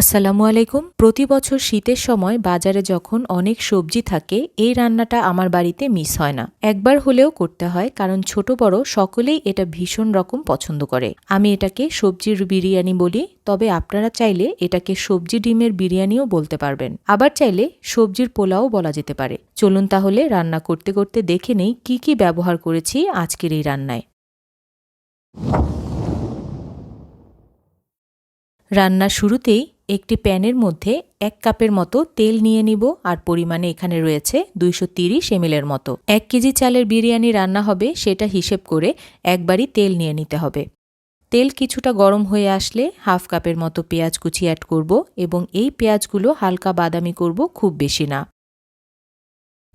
আসসালামু আলাইকুম। প্রতি বছর শীতের সময় বাজারে যখন অনেক সবজি থাকে, এই রান্নাটা আমার বাড়িতে মিস হয় না। একবার হলেও করতে হয়, কারণ ছোট বড় সকলেই এটা ভীষণ রকম পছন্দ করে। আমি এটাকে সবজির বিরিয়ানি বলি, তবে আপনারা চাইলে এটাকে সবজি ডিমের বিরিয়ানিও বলতে পারবেন। আবার চাইলে সবজির পোলাও বলা যেতে পারে। চলুন তাহলে রান্না করতে করতে দেখে নেই কি কি ব্যবহার করেছি আজকের এই রান্নায়। রান্নার শুরুতেই একটি প্যানের মধ্যে এক কাপের মতো তেল নিয়ে নিব আর পরিমাণে এখানে রয়েছে দুইশো তিরিশ এর মতো। এক কেজি চালের বিরিয়ানি রান্না হবে, সেটা হিসেব করে একবারই তেল নিয়ে নিতে হবে। তেল কিছুটা গরম হয়ে আসলে হাফ কাপের মতো পেঁয়াজ কুচি অ্যাড করব এবং এই পেঁয়াজগুলো হালকা বাদামি করব খুব বেশি না।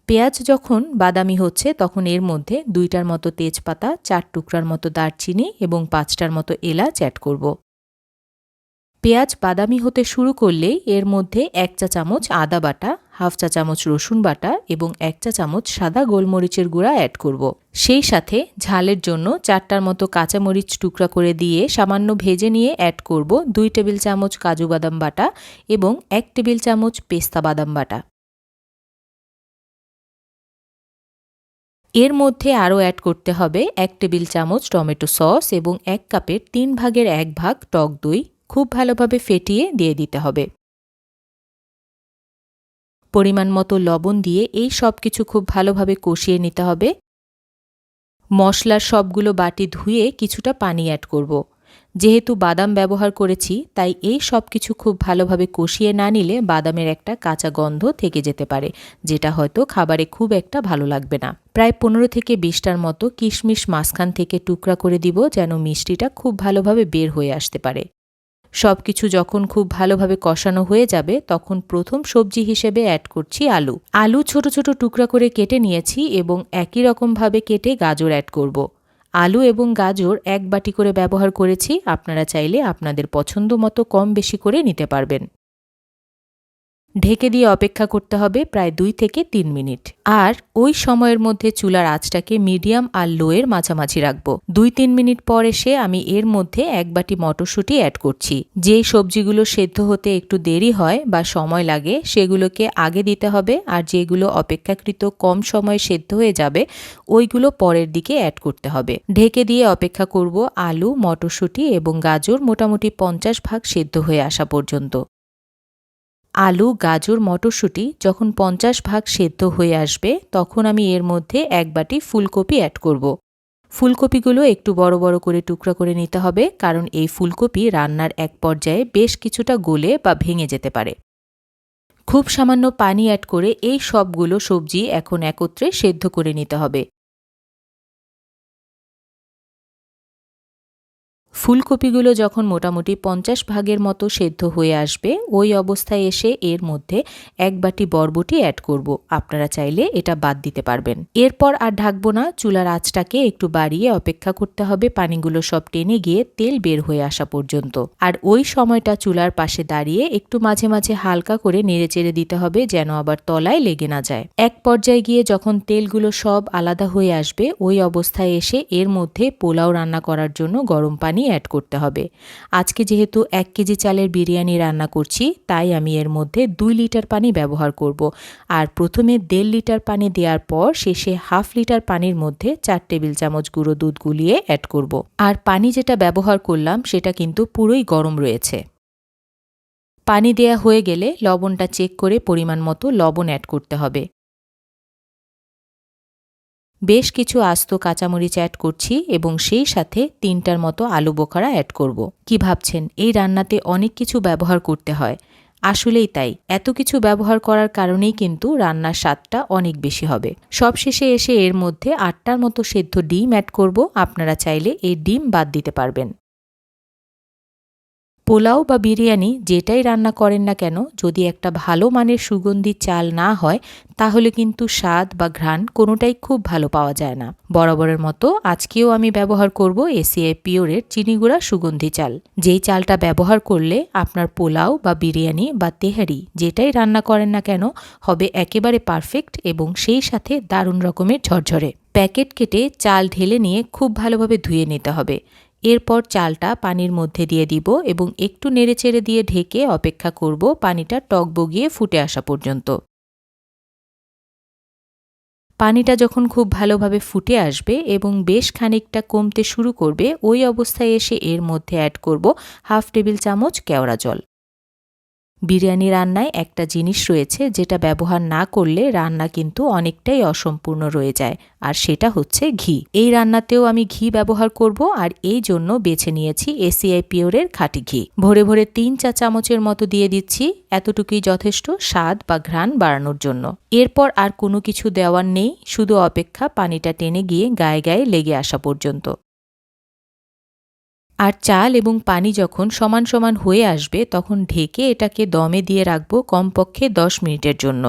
পেঁয়াজ যখন বাদামি হচ্ছে, তখন এর মধ্যে দুইটার মতো তেজপাতা, চার টুকরার মতো দারচিনি এবং পাঁচটার মতো এলাচ অ্যাড করব। পেঁয়াজ বাদামি হতে শুরু করলেই এর মধ্যে এক চা চামচ আদা বাটা, হাফ চা চামচ রসুন বাটা এবং এক চা চামচ সাদা গোলমরিচের গুঁড়া অ্যাড করব। সেই সাথে ঝালের জন্য চারটার মতো কাঁচামরিচ টুকরা করে দিয়ে সামান্য ভেজে নিয়ে অ্যাড করব দুই টেবিল চামচ কাজু বাদাম বাটা এবং এক টেবিল চামচ পেস্তা বাদাম বাটা এর মধ্যে আরও অ্যাড করতে হবে এক টেবিল চামচ টমেটো সস এবং এক কাপের তিন ভাগের এক ভাগ টক দই খুব ভালোভাবে ফেটিয়ে দিয়ে দিতে হবে। পরিমাণ মতো লবণ দিয়ে এই সব কিছু খুব ভালোভাবে কষিয়ে নিতে হবে। মশলার সবগুলো বাটি ধুয়ে কিছুটা পানি অ্যাড করব। যেহেতু বাদাম ব্যবহার করেছি, তাই এই সব কিছু খুব ভালোভাবে কষিয়ে না নিলে বাদামের একটা কাঁচা গন্ধ থেকে যেতে পারে, যেটা হয়তো খাবারে খুব একটা ভালো লাগবে না। প্রায় পনেরো থেকে বিশটার মতো কিশমিশ মাঝখান থেকে টুকরা করে দিব যেন মিষ্টিটা খুব ভালোভাবে বের হয়ে আসতে পারে। সব কিছু যখন খুব ভালোভাবে কষানো হয়ে যাবে, তখন প্রথম সবজি হিসেবে অ্যাড করছি আলু আলু ছোট ছোট টুকরা করে কেটে নিয়েছি এবং একই রকমভাবে কেটে গাজর অ্যাড করব। আলু এবং গাজর এক বাটি করে ব্যবহার করেছি, আপনারা চাইলে আপনাদের পছন্দ মতো কম বেশি করে নিতে পারবেন ঢেকে দিয়ে অপেক্ষা করতে হবে প্রায় দুই থেকে তিন মিনিট। আর ওই সময়ের মধ্যে চুলার আঁচটাকে মিডিয়াম আর লোয়ের মাঝামাঝি রাখব। দুই তিন মিনিট পর এসে আমি এর মধ্যে এক বাটি মটরশুঁটি অ্যাড করছি। যেই সবজিগুলো সেদ্ধ হতে একটু দেরি হয় বা সময় লাগে, সেগুলোকে আগে দিতে হবে আর যেগুলো অপেক্ষাকৃত কম সময়ে সেদ্ধ হয়ে যাবে, ওইগুলো পরের দিকে অ্যাড করতে হবে। ঢেকে দিয়ে অপেক্ষা করব আলু, মটরশুঁটি এবং গাজর মোটামুটি পঞ্চাশ ভাগ সেদ্ধ হয়ে আসা পর্যন্ত। আলু, গাজর, মটরশুঁটি যখন পঞ্চাশ ভাগ সেদ্ধ হয়ে আসবে, তখন আমি এর মধ্যে এক বাটি ফুলকপি অ্যাড করব। ফুলকপিগুলো একটু বড় বড় করে টুকরা করে নিতে হবে, কারণ এই ফুলকপি রান্নার এক পর্যায়ে বেশ কিছুটা গলে বা ভেঙে যেতে পারে খুব সামান্য পানি অ্যাড করে এই সবগুলো সবজি এখন একত্রে সেদ্ধ করে নিতে হবে ফুলকপিগুলো যখন মোটামুটি পঞ্চাশ ভাগের মতো সেদ্ধ হয়ে আসবে, ওই অবস্থায় এসে এর মধ্যে এক বাটি বরবটি অ্যাড করব। আপনারা চাইলে এটা বাদ দিতে পারবেন। এরপর আর ঢাকবো না, চুলার আঁচটাকে একটু বাড়িয়ে অপেক্ষা করতে হবে পানিগুলো সব টেনে গিয়ে তেল বের হয়ে আসা পর্যন্ত। আর ওই সময়টা চুলার পাশে দাঁড়িয়ে একটু মাঝে মাঝে হালকা করে নেড়ে চেড়ে দিতে হবে যেন আবার তলায় লেগে না যায়। এক পর্যায়ে গিয়ে যখন তেলগুলো সব আলাদা হয়ে আসবে, ওই অবস্থায় এসে এর মধ্যে পোলাও রান্না করার জন্য গরম পানি অ্যাড করতে হবে। আজকে যেহেতু এক কেজি চালের বিরিয়ানি রান্না করছি, তাই আমি এর মধ্যে দুই লিটার পানি ব্যবহার করব। আর প্রথমে দেড় লিটার পানি দেওয়ার পর শেষে হাফ লিটার পানির মধ্যে চার টেবিল চামচ গুঁড়ো দুধ গুলিয়ে অ্যাড করব। আর পানি যেটা ব্যবহার করলাম, সেটা কিন্তু পুরোই গরম রয়েছে। পানি দেয়া হয়ে গেলে লবণটা চেক করে পরিমাণ মতো লবণ অ্যাড করতে হবে। বেশ কিছু আস্ত কাঁচামরিচ অ্যাড করছি এবং সেই সাথে তিনটার মতো আলু বোখারা অ্যাড করব। কি ভাবছেন? এই রান্নাতে অনেক কিছু ব্যবহার করতে হয়। আসলেই তাই। এত কিছু ব্যবহার করার কারণেই কিন্তু রান্নার স্বাদটা অনেক বেশি হবে। সবশেষে এসে এর মধ্যে আটটার মতো সেদ্ধ ডিম অ্যাড করব। আপনারা চাইলে এই ডিম বাদ দিতে পারবেন। পোলাও বা বিরিয়ানি যেটাই রান্না করেন না কেন, যদি একটা ভালো মানের সুগন্ধি চাল না হয়, তাহলে কিন্তু স্বাদ বা ঘ্রাণ কোনোটাই খুব ভালো পাওয়া যায় না। বরাবরের মতো আজকেও আমি ব্যবহার করব এসিআই পিওরের চিনিগুড়া সুগন্ধি চাল। যেই চালটা ব্যবহার করলে আপনার পোলাও বা বিরিয়ানি বা তেহারি যেটাই রান্না করেন না কেন, হবে একেবারে পারফেক্ট এবং সেই সাথে দারুণ রকমের ঝরঝরে। প্যাকেট কেটে চাল ঢেলে নিয়ে খুব ভালোভাবে ধুয়ে নিতে হবে। এরপর চালটা পানির মধ্যে দিয়ে দিব এবং একটু নেড়েচেড়ে দিয়ে ঢেকে অপেক্ষা করব পানিটা টক বগিয়ে ফুটে আসা পর্যন্ত। পানিটা যখন খুব ভালোভাবে ফুটে আসবে এবং বেশ খানিকটা কমতে শুরু করবে, ওই অবস্থায় এসে এর মধ্যে অ্যাড করব হাফ টেবিল চামচ কেওড়া জল। বিরিয়ানি রান্নায় একটা জিনিস রয়েছে যেটা ব্যবহার না করলে রান্না কিন্তু অনেকটাই অসম্পূর্ণ রয়ে যায়, আর সেটা হচ্ছে ঘি। এই রান্নাতেও আমি ঘি ব্যবহার করব, আর এই জন্য বেছে নিয়েছি এসিআই পিওরের খাঁটি ঘি। ভরে ভরে তিন চা চামচের মতো দিয়ে দিচ্ছি, এতটুকুই যথেষ্ট স্বাদ বা ঘ্রাণ বাড়ানোর জন্য। এরপর আর কোনো কিছু দেওয়ার নেই, শুধু অপেক্ষা পানিটা টেনে গিয়ে গায়ে গায়ে লেগে আসা পর্যন্ত। আর চাল এবং পানি যখন সমান সমান হয়ে আসবে, তখন ঢেকে এটাকে দমে দিয়ে রাখব কমপক্ষে দশ মিনিটের জন্য।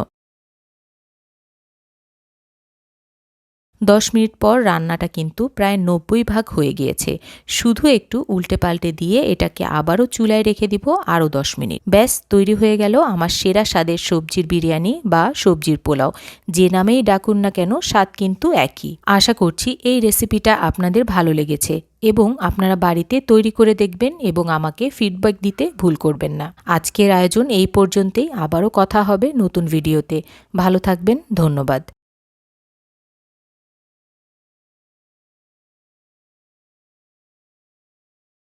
দশ মিনিট পর রান্নাটা কিন্তু প্রায় নব্বই ভাগ হয়ে গিয়েছে। শুধু একটু উল্টে পাল্টে দিয়ে এটাকে আবারও চুলায় রেখে দিব আরও দশ মিনিট। ব্যাস, তৈরি হয়ে গেল আমার সেরা স্বাদের সবজির বিরিয়ানি বা সবজির পোলাও। যে নামেই ডাকুন না কেন, স্বাদ কিন্তু একই। আশা করছি এই রেসিপিটা আপনাদের ভালো লেগেছে এবং আপনারা বাড়িতে তৈরি করে দেখবেন এবং আমাকে ফিডব্যাক দিতে ভুল করবেন না। আজকের আয়োজন এই পর্যন্তই। আবারও কথা হবে নতুন ভিডিওতে ভালো থাকবেন, ধন্যবাদ।